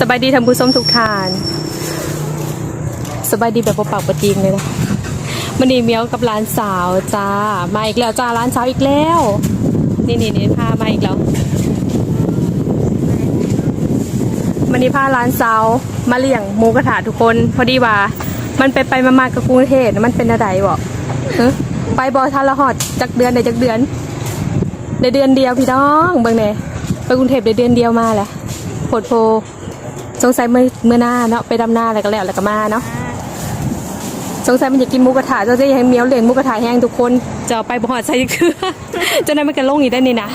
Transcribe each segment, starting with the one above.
สบายดีท่านผู้ชมทุกท่าน สบายดีแบบปาๆประจีงเลยนะมันนี่เมียวกับร้านสาวจ้า มาอีกแล้วจ้าร้านสาวอีกแล้ว นี่นี่นี่พามาอีกแล้วมันนี่พาร้านสาวมาเลี้ยงหมูกระทะทุกคน พอดีว่า มันไปไปมามากับกรุงเทพมันเป็นอะไรบอกไปบอทันละหอดจากเดือนได้จากเดือนได้เดือนเดียวพี่น้องเบิ่งเน่ไปกรุงเทพได้เดือนเดียวมาแหละโผดโพ สงสัยเมื่อเมื่อหน้าเนาะไปดำหน้าอะไรก็แล้วแล้วก็มาเนาะสงสัยมันอยากกินหมูกระทะเจ้าจะให้เมียวเลี้ยงหมูกระทะแห้งทุกคนจะไปบ่อดใส่คือจะนั้นมันกันลงอีกได้นี่นะ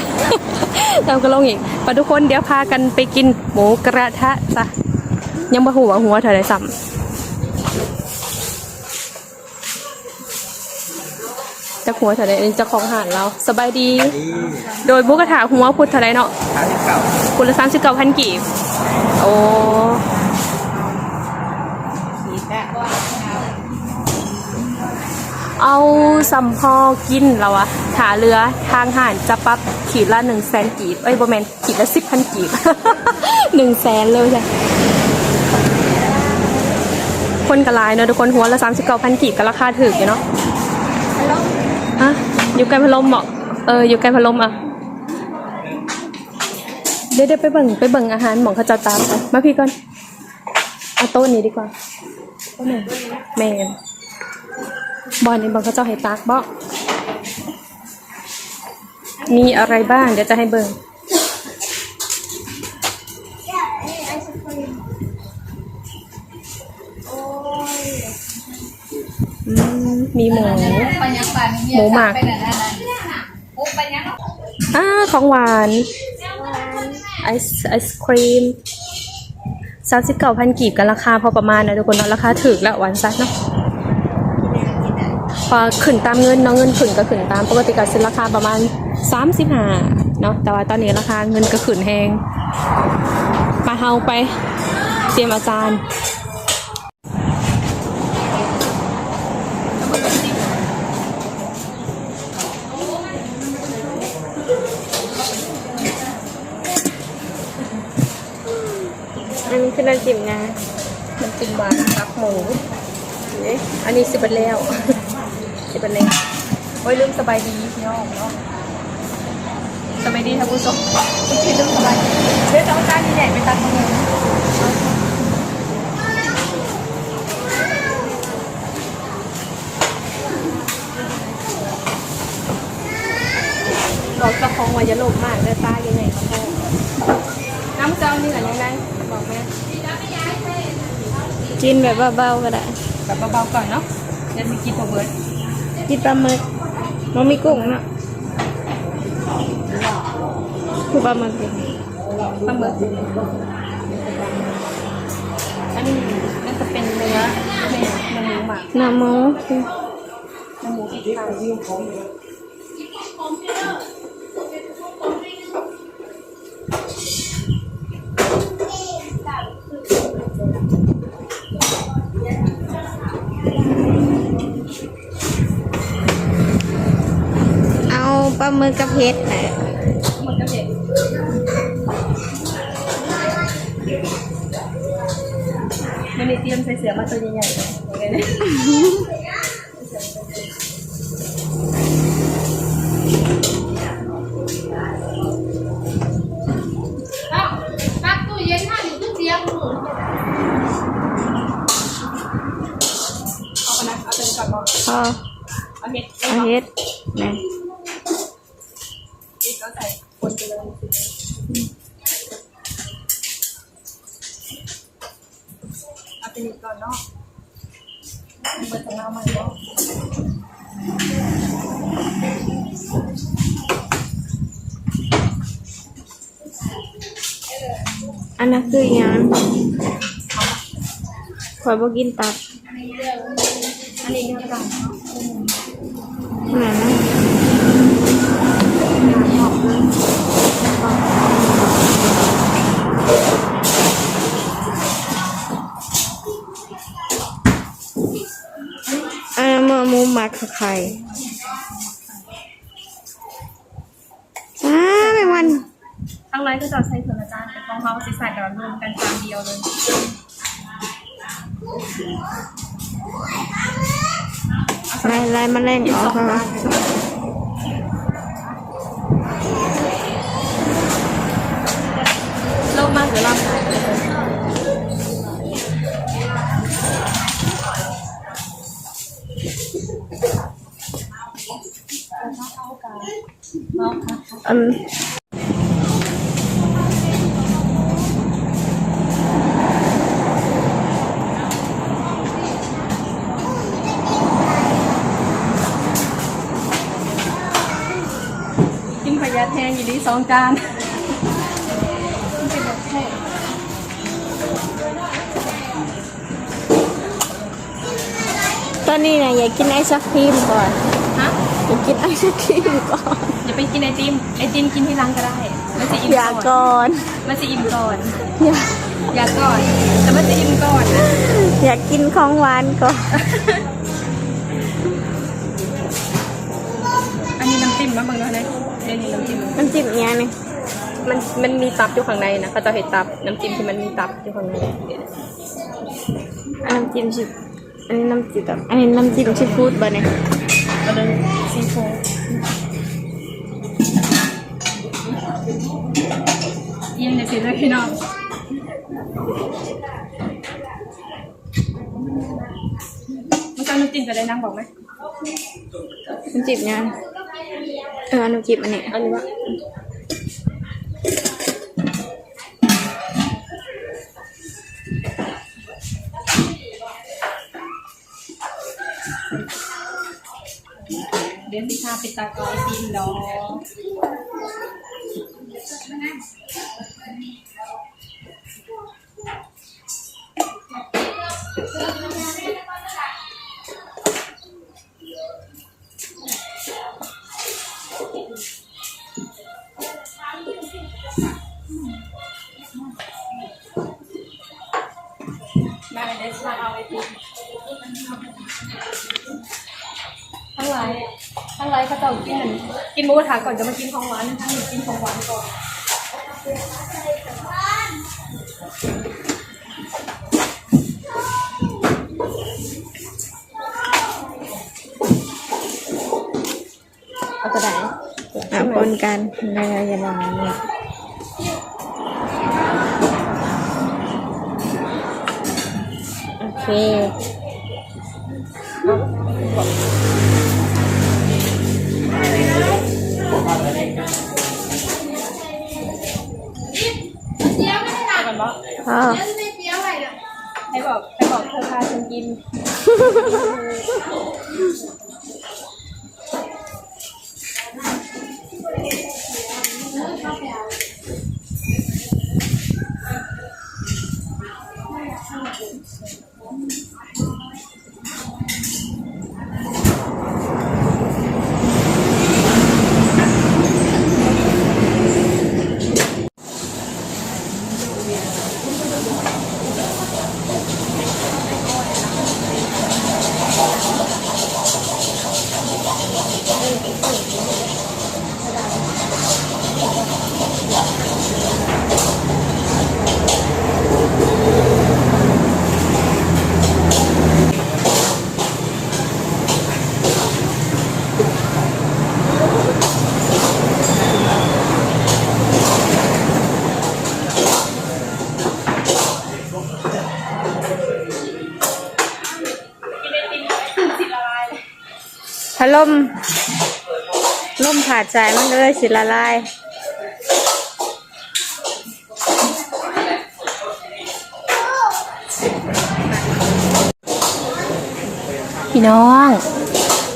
เราก็ลงอีกไปทุกคนเดี๋ยวพากันไปกินหมูกระทะจ้ะยังบ่หัวหัวเท่าไรซ้ำ จะหัวเท่าไรอันนี้เจะของอาหารเราสบายดีโดยหมูกระทะหัวพุทธเท่าไรเนาะทางที่เก่าคุณละสามสิบเก้าพันกีบโอ้เอาสัมพอกินเราอะถาเรือทางห่านจะปรับขีดละหนึ่งแสนกีบเอ้ยโบแมนขีดละสิบพันกีบ หนึ่งแสนเลยจ้ะคนกระลายเนอะทุกคนหัวละสามสิบเก้าพันกีบก็ราคาถูกอยู่เนาะ ฮะอยู่ไกลพัดลมเหมาะเอออยู่ไกลพัดลมอะเดี๋ยวเดี๋ยวไปเบิ่งไปเบิ่งอาหารหมองเขาจะตามไปมาพี่ก่อนเอาโต๊ะนี้ดีกว่าโต๊ะไหนแมนบอลนี่บอลเขาเจ้าให้ตากบ่มีอะไรบ้างเดี๋ยวจะให้เบิ่ง มีหมู หมูหมักอ่าของหวาน ไอศไอศครีมสามสิบเก้าพันกีบกันราคาพอประมาณนะทุกคนเนาะราคาถูกและหวานซัดเนาะพอขึ้นตามเงินเนาะเงินขึ้นก็ขึ้นตามปกติก็ซื้อราคาประมาณสามสิบห้าเนาะแต่ว่าตอนนี้ราคาเงินก็ขึ้นแหงมาเฮาไป เตรียมอาจารย์ อั นนี้คือน้ำจิ้มนะน้ำจิ้มหวานกับหมูเอ๊ะอันนี้สิบเอ็ดแล้วสิบเอ็ดแล้วโอ้ยลืมสบายดีพี่น้องเนาะสบายดีท่านผู้ชมพี่ลืมสบายดีเดี๋ยวจะเอาจานใหญ่ๆไปตัดขโมยบอกเจ้าของว่าอย่าโลภมากเด้อตาใหญ่ๆมาโทษน้ำเจ้านี่เหรอยังไงบอกแม่ กินแบบเบาๆก็ได้แบบเบาๆก่อนเนาะเดี๋ยวสิกินพอเบิร์ดกินปลาหมึกมันมีกุ้งเนาะคือปลาหมึกดิปลาหมึกอันนี้น่าจะเป็นเนื้อเนื้อเนื้อหมูหมักหน้ำหมูเนื้อหมูที่ทาน มึกกับเห็ดนะหมดก็เด็ดมันนี่เตรียมใส่เสือมาตัวใหญ่ๆเลย นิดก่อนเนาะเบิร์ดจะเล่าใหม่เนาะอันนั้นคืออหยังขอยบ่กินตับอันนี้เนื้อกลางนั่นนะอั ไข่อ้าไม่วันข้างในก็จะใช้ส่วนอาจารย์ไปก่อนของเขาสิใส่แบบรวมกันจานเดียวเลยไล่ไล่มาเล่นออกค่ะ ยะแทงอยู่ดีสองจานตอนนี้นะอยากกินไอศครีมก่อนฮะอยากกินไอศครีมก่อนอย่าไปกินไอติมไอติมกินที่ร้านก็ได้มันจะอิ่มอยากก่อนก่อนมันจะอิ่มก่อนอยากอยากก่อนแต่มันจะอิ่มก่อนนะอยากกินของหวานก่อนอันนี้น้ำจิ้มมะเบิ่งแล้วนะ เดี๋ยวนี้น้ำจิ้มน้ำจิ้มเนี้ยนี่มันมันมีตับอยู่ข้างในนะเขาจะเห็นตับน้ำจิ้มที่มันมีตับอยู่ข้างในเดี๋ยวนะอันน้ำจิ้มชิอันนี้น้ำจิ้มแบบอันนี้น้ำจิ้มซีฟู้ดบ่เนี่ยเอาเลยซีฟู้ดยิ้มเดี๋ยวสิเลยพี่น้องเมื่อกี้น้ำจิ้มจะได้นั่งบอกไหมน้ำจิ้มเนี้ย เออน้ำจิ้มอันนี้อันนี้ว่าเดือนที่ห้าปิดตากอยตีนดอง กินหมูกระทะก่อนจะมากินของหวานทั้งหนึ่งกินของหวานก่อนเอาตัวไหนอะปนกันในระยะหลังนี้โอเค อ๋อเจียวไม่เจียวอะไรนะให้บอกให้บอกเธอพาฉันกินาล่มล่มผ่าใจมันก็เลยสิละลายพี่น้อง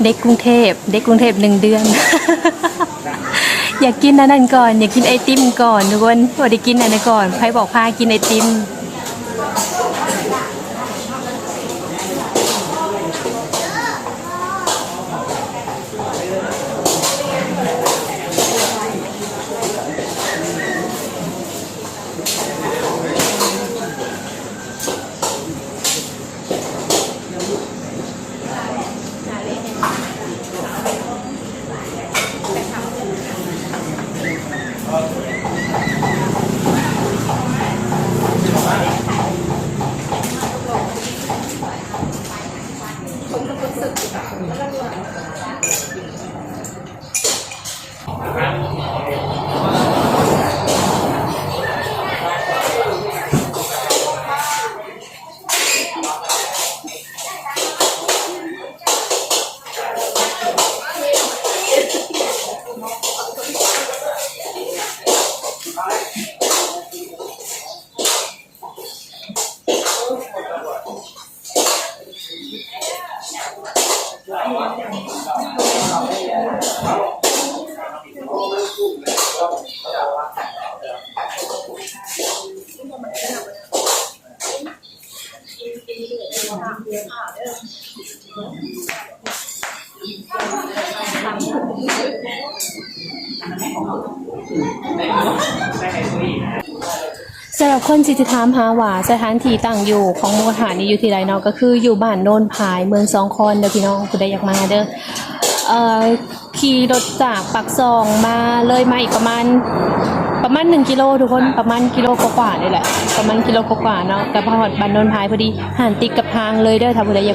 เด็กกรุงเทพ เด็กกรุงเทพหนึ่งเดือน อยากกินอันนั้นก่อน อยากกินไอติมก่อนทุกคนพอได้กินอันนั้นก่อนใครบอกพากินไอติม สำหรับคนที่จะถามหาว่าสถานที่ตั้งอยู่ของมูกระทะนี่อยู่ที่ไรเนาะก็คืออยู่บ้านโนนพายเมืองสองคอนเด้อพี่น้องผู้ใดอยากมาเด้อเอ่อขี่รถจากปักซองมาเลยมาอีกประมาณ ประมาณหนึ่งกิโลทุกคนประมาณกิโลกว่าๆนี่แหละ ประมาณกิโลกว่าๆเนาะแต่พอหอดบ้านโนนพายพอดีหันติดกับทางเลยเด้อถ้าผู้ใดอ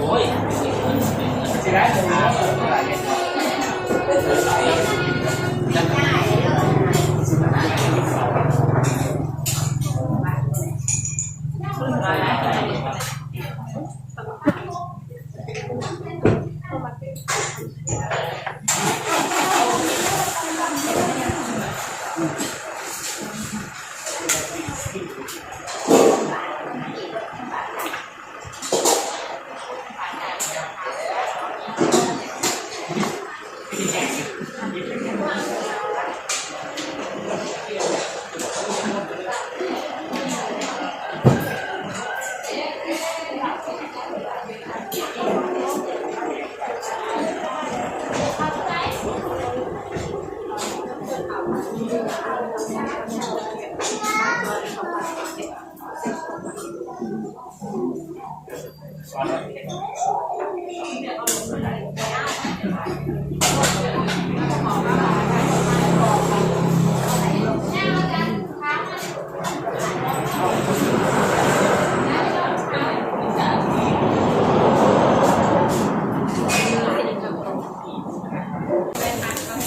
โอ้ยากม ส่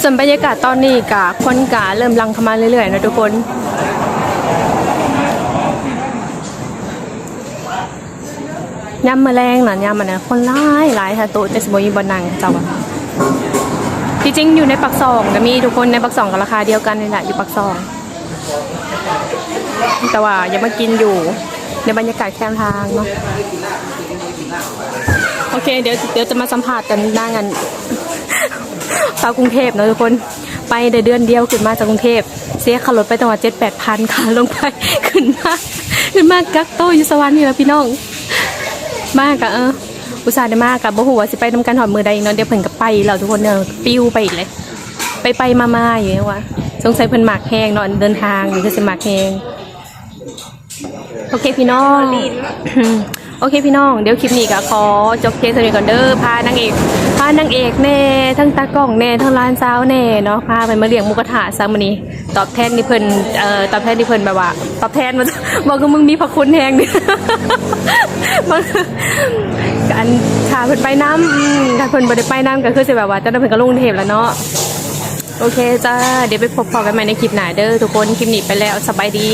วนบรรยากาศตอนนี้กะคนกะเริ่มลังเข้ามาเรื่อยๆนะทุกคน ยำแมลงน่ะยำมันะคนร้ายหลายค่ะโต๊ะแต่สมมีบนนังเจ้าอะจริงอยู่ในปักซองก็มีทุกคนในปักซองกับราคาเดียวกันนี่แหละอยู่ปักซอง แต่ว่ายังมากินอยู่ในบรรยากาศแคมทางเนาะโอเคเดี๋ยวเดี๋ยวจะมาสัมผัสกันหน้างานชาวกรุงเทพเนะทุกคนไปได้เดือนเดียวขึ้นมาจากกรุงเทพเสียค่ารถไปตั้งว่เจ็ดแปดพันค่ะลงไปขึ้นมาขึ้นมากักโตอยู่สวรรค์นี่แหล้วพี่น้อง มากอะเอออุตส่าห์ได้มากกับบ่หัวสิไปทำการหอดมือใดอีกเนาะเดี๋ยวเพิ่นก็ไปแล้วทุกคนเนาะปิ้วไปอีกเลย ไปไปมามาอยู่เนี่ยวะสงสัยเพิ่นหมากแห้งเนาะเดินทางอยู่คือสิหมากแห้งโอเคพี่น้อง โอเคพี่น้องเดี๋ยวคลิปนี้ก็ขอจบเพียงเท่านี้ก่อนเด้อพานางเอกพานางเอกแน่ทั้งตากล้องแน่ทั้งร้านสาวแน่เนาะพาไปมาเลี้ยงหมูกระทะซะมื้อนี้ตอบแทนที่เพิ่นเอ่อตอบแทนที่เพิ่นแบบว่า ตอบแทนมาบอกคือมึงมีพระคุณแฮงดิบางอันชาเพิ่นไปน้ำอืมถ้าเพิ่นบ่ได้ไปน้ำก็คือสิแบบว่าจะได้เพิ่นก็ลงเทพแล้วเนาะโอเคจ้าเดี๋ยวไปพบพอกันใหม่ในคลิปหน้าเด้อทุกคนคลิปนี้ไปแล้วสบายดี